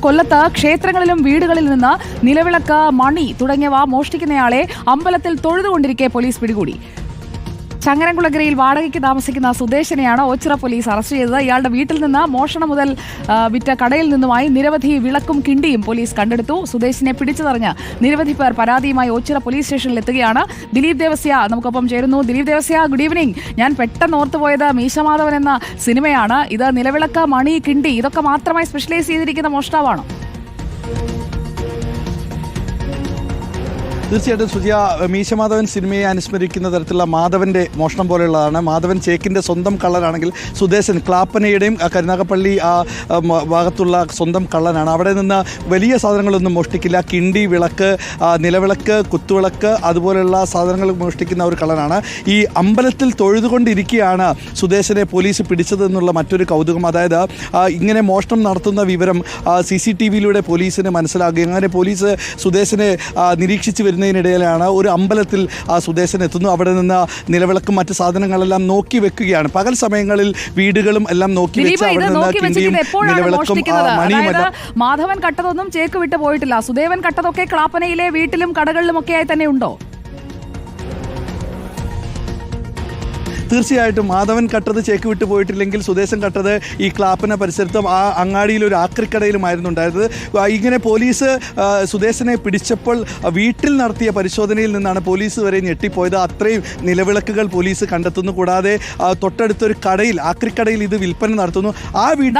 കൊല്ലത്ത് ക്ഷേത്രങ്ങളിലും വീടുകളിൽ നിന്ന് നിലവിളക്ക് മണി തുടങ്ങിയവ മോഷ്ടിക്കുന്നയാളെ അമ്പലത്തിൽ തൊഴുതുകൊണ്ടിരിക്കെ പോലീസ് പിടികൂടി. ചങ്ങരംകുളങ്ങരയിൽ വാടകയ്ക്ക് താമസിക്കുന്ന സുദേശനെയാണ് ഓച്ചിറ പോലീസ് അറസ്റ്റ് ചെയ്തത്. ഇയാളുടെ വീട്ടിൽ നിന്ന് മോഷണം മുതൽ വിറ്റ കടയിൽ നിന്നുമായി നിരവധി വിളക്കും കിണ്ടിയും പോലീസ് കണ്ടെടുത്തു. സുദേശിനെ പിടിച്ചതറിഞ്ഞ് നിരവധി പേർ പരാതിയുമായി ഓച്ചിറ പോലീസ് സ്റ്റേഷനിൽ എത്തുകയാണ്. ദിലീപ് ദേവസ്യ നമുക്കൊപ്പം ചേരുന്നു. ദിലീപ് ദേവസ്യ ഗുഡ് ഈവനിങ് ഞാൻ പെട്ടെന്ന് ഓർത്തുപോയത് മീശമാധവൻ എന്ന സിനിമയാണ്. ഇത് നിലവിളക്ക് മണി കിണ്ടി ഇതൊക്കെ മാത്രമായി സ്പെഷ്യലൈസ് ചെയ്തിരിക്കുന്ന മോഷ്ടാവാണോ? തീർച്ചയായിട്ടും സുജിയ മീശമാധവൻ സിനിമയെ അനുസ്മരിക്കുന്ന തരത്തിലുള്ള മാധവന്റെ മോഷണം പോലെയുള്ളതാണ്. മാധവൻ ചേക്കിന്റെ സ്വന്തം കള്ളനാണെങ്കിൽ സുദേശൻ ക്ലാപ്പനയുടെയും കരുനാഗപ്പള്ളി ആ ഭാഗത്തുള്ള സ്വന്തം കള്ളനാണ്. അവിടെ നിന്ന് വലിയ സാധനങ്ങളൊന്നും മോഷ്ടിക്കില്ല. കിണ്ടി വിളക്ക് നിലവിളക്ക് കുത്തുവിളക്ക് അതുപോലെയുള്ള സാധനങ്ങൾ മോഷ്ടിക്കുന്ന ഒരു കള്ളനാണ്. ഈ അമ്പലത്തിൽ തൊഴുതുകൊണ്ടിരിക്കുകയാണ് സുദേശനെ പോലീസ് പിടിച്ചതെന്നുള്ള മറ്റൊരു കൗതുകം. അതായത് ഇങ്ങനെ മോഷണം നടത്തുന്ന വിവരം സി സി ടി വിയിലൂടെ പോലീസിന് മനസ്സിലാകുകയും അങ്ങനെ പോലീസ് സുദേശനെ നിരീക്ഷിച്ചു നിരീക്ഷിച്ച് വരുന്നതിനിടയിലാണ് ഒരു അമ്പലത്തിൽ ആ സുദേശൻ എത്തുന്നു അവിടെ നിന്ന് നിലവിളക്കും മറ്റ് സാധനങ്ങളെല്ലാം നോക്കി വെക്കുകയാണ്. പകൽ സമയങ്ങളിൽ വീടുകളും എല്ലാം നോക്കി വെച്ച് അവിടെ നിന്ന് നിലവിളക്കും മാധവൻ കട്ടതൊന്നും ചേക്ക് വിട്ടു പോയിട്ടില്ല സുദേവൻ കട്ടതൊക്കെ ക്ലാപ്പനയിലെ വീട്ടിലും കടകളിലും ഒക്കെ ആയി തന്നെ ഉണ്ടോ? തീർച്ചയായിട്ടും മാധവൻ കട്ടത് ചേക്ക് വിട്ടു പോയിട്ടില്ലെങ്കിൽ സുദേശൻ കട്ടത് ഈ ക്ലാപ്പന പരിസരത്തും ആ അങ്ങാടിയിൽ ഒരു ആക്രിക്കടയിലുമായിരുന്നു ഉണ്ടായത് ആ, ഇങ്ങനെ പോലീസ് സുദേശനെ പിടിച്ചപ്പോൾ വീട്ടിൽ നടത്തിയ പരിശോധനയിൽ നിന്നാണ് പോലീസ് വരെ ഞെട്ടിപ്പോയത്. അത്രയും നിലവിളക്കുകൾ പോലീസ് കണ്ടെത്തുന്നു. കൂടാതെ തൊട്ടടുത്തൊരു കടയിൽ ആക്രിക്കടയിൽ ഇത് വിൽപ്പന നടത്തുന്നു. ആ വീട്ടിൽ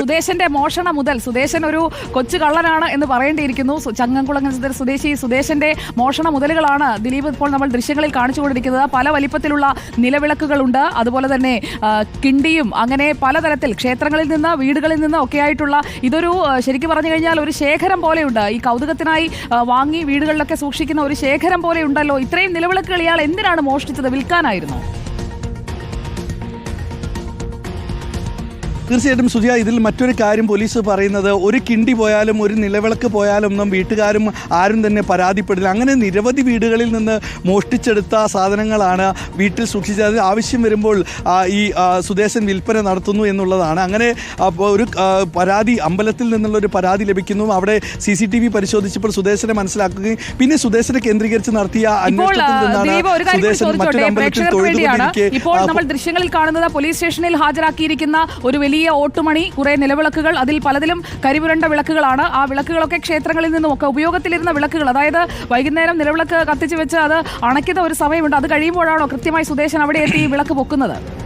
സുദേശന്റെ മോഷണം മുതൽ സുദേശൻ ഒരു കൊച്ചു കള്ളനാണ് എന്ന് പറയേണ്ടിയിരിക്കുന്നു. ചങ്ങംകുളങ്ങൾ സ്വദേശി സുദേശന്റെ മോഷണ മുതലുകളാണ് ദിലീപ് ഇപ്പോൾ നമ്മൾ ദൃശ്യങ്ങളിൽ കാണിച്ചുകൊണ്ടിരിക്കുന്നത്. പല വലിപ്പത്തിലുള്ള നിലവിളക്കുകളുണ്ട്. അതുപോലെ തന്നെ കിണ്ടിയും അങ്ങനെ പലതരത്തിൽ ക്ഷേത്രങ്ങളിൽ നിന്ന് വീടുകളിൽ നിന്ന് ഒക്കെ ആയിട്ടുള്ള ഇതൊരു ശരിക്കും പറഞ്ഞു കഴിഞ്ഞാൽ ഒരു ശേഖരം പോലെയുണ്ട്. ഈ കൗതുകത്തിനായി വാങ്ങി വീടുകളിലൊക്കെ സൂക്ഷിക്കുന്ന ഒരു ശേഖരം പോലെ ഉണ്ടല്ലോ ഇത്രയും നിലവിളക്കുകൾ ഇയാൾ എന്തിനാണ് മോഷ്ടിച്ചത്? വിൽക്കാനായിരുന്നു? തീർച്ചയായിട്ടും സുജിയ ഇതിൽ മറ്റൊരു കാര്യം പോലീസ് പറയുന്നത് ഒരു കിണ്ടി പോയാലും ഒരു നിലവിളക്ക് പോയാലൊന്നും വീട്ടുകാരും ആരും തന്നെ പരാതിപ്പെടില്ല. അങ്ങനെ നിരവധി വീടുകളിൽ നിന്ന് മോഷ്ടിച്ചെടുത്ത സാധനങ്ങളാണ് വീട്ടിൽ സൂക്ഷിച്ചത്. ആവശ്യം വരുമ്പോൾ ഈ സുദേശൻ വിൽപ്പന നടത്തുന്നു എന്നുള്ളതാണ്. അങ്ങനെ ഒരു പരാതി അമ്പലത്തിൽ നിന്നുള്ള ഒരു പരാതി ലഭിക്കുന്നു. അവിടെ സി സി ടി വി പരിശോധിച്ചപ്പോൾ സുദേശനെ മനസ്സിലാക്കുകയും പിന്നെ സുദേശനെ കേന്ദ്രീകരിച്ച് നടത്തിയ അന്വേഷണത്തിൽ കൂടി സുദേശൻ മറ്റൊരു ചോദിച്ചോട്ടെ അമ്പലത്തിൽ തൊഴുതുകൊണ്ടിരിക്കെ ഇപ്പോൾ നമ്മൾ ദൃശ്യങ്ങളിൽ കാണുന്നത് പോലീസ് സ്റ്റേഷനിൽ ഹാജരാക്കിയിരിക്കുന്ന ഒരു വലിയ ഓട്ടുമണി കുറെ നിലവിളക്കുകൾ അതിൽ പലതിലും കരിപുരണ്ട വിളക്കുകളാണ്. ആ വിളക്കുകളൊക്കെ ക്ഷേത്രങ്ങളിൽ നിന്നും ഒക്കെ ഉപയോഗത്തിലിരുന്ന വിളക്കുകൾ. അതായത് വൈകുന്നേരം നിലവിളക്ക് കത്തിച്ചു വെച്ച് അത് അണയ്ക്കുന്ന ഒരു സമയമുണ്ട്. അത് കഴിയുമ്പോഴാണോ കൃത്യമായി സുദേശൻ അവിടെ എത്തി ഈ വിളക്ക് പൊക്കുന്നത്?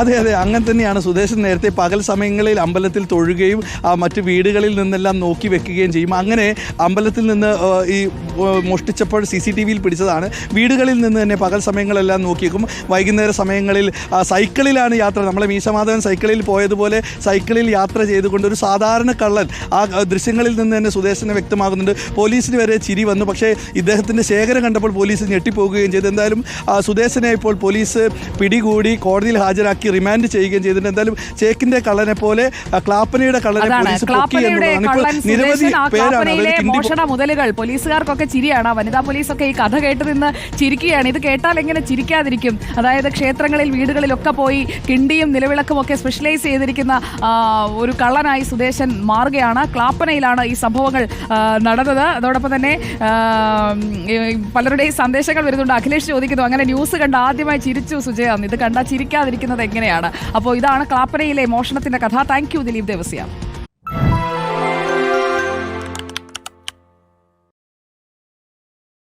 അതെ അതെ അങ്ങനെ തന്നെയാണ്. സുദേശൻ നേരത്തെ പകൽ സമയങ്ങളിൽ അമ്പലത്തിൽ തൊഴുകയും മറ്റ് വീടുകളിൽ നിന്നെല്ലാം നോക്കി വെക്കുകയും ചെയ്യും. അങ്ങനെ അമ്പലത്തിൽ നിന്ന് ഈ മോഷ്ടിച്ചപ്പോൾ സി സി ടി വിയിൽ പിടിച്ചതാണ്. വീടുകളിൽ നിന്ന് തന്നെ പകൽ സമയങ്ങളെല്ലാം നോക്കിയേക്കും. വൈകുന്നേര സമയങ്ങളിൽ സൈക്കിളിലാണ് യാത്ര. നമ്മളെ മീശമാധവൻ സൈക്കിളിൽ പോയതുപോലെ സൈക്കിളിൽ യാത്ര ചെയ്തുകൊണ്ട് ഒരു സാധാരണ കള്ളൻ ആ, ദൃശ്യങ്ങളിൽ നിന്ന് തന്നെ സുദേശനെ വ്യക്തമാകുന്നുണ്ട് പോലീസിന് വരെ ചിരി വന്നു. പക്ഷേ ഇദ്ദേഹത്തിന്റെ ശേഖരം കണ്ടപ്പോൾ പോലീസ് ഞെട്ടിപ്പോകുകയും ചെയ്തു. എന്തായാലും സുദേശനെ ഇപ്പോൾ പോലീസ് പിടികൂടി കോടതിയിൽ ഹാജരാക്കി. റിമാൻഡ് ചെയ്യുകയും ചെയ്തിട്ടുണ്ട്. എന്തായാലും ചേക്കിന്റെ കള്ളനെ പോലെ ക്ലാപ്പനയുടെ കള്ളനെ പോലീസ് പൊക്കി എന്നുള്ളതാണ്. നിരവധി പേരാണ്. മോഷണ മുതലുകൾ പോലീസുകാർക്കൊക്കെ ചിരിയാണ്. വനിതാ പോലീസ് ഒക്കെ ഈ കഥ കേട്ട് നിന്ന് ചിരിക്കുകയാണ്. ഇത് കേട്ടാൽ എങ്ങനെ ചിരിക്കാതിരിക്കും? അതായത് ക്ഷേത്രങ്ങളിൽ വീടുകളിലൊക്കെ പോയി കിണ്ടിയും നിലവിളക്കും ഒക്കെ സ്പെഷ്യലൈസ് ചെയ്തിരിക്കുന്ന ഒരു കള്ളനായി സുദേശൻ മാറുകയാണ്. ക്ലാപ്പനയിലാണ് ഈ സംഭവങ്ങൾ നടന്നത്. അതോടൊപ്പം തന്നെ പലരുടെയും സന്ദേശങ്ങൾ വരുന്നുണ്ട്. അഖിലേഷ് ചോദിക്കുന്നു അങ്ങനെ ന്യൂസ് കണ്ട ആദ്യമായി ചിരിച്ചു സുജയാന്ന് ഇത് കണ്ടാൽ ചിരിക്കാതിരിക്കുന്നത് എങ്ങനെയാണ് അപ്പോൾ ഇതാണ് ക്ലാപ്പനയിലെ മോഷണത്തിന്റെ കഥ. Thank you Dileep Devasya.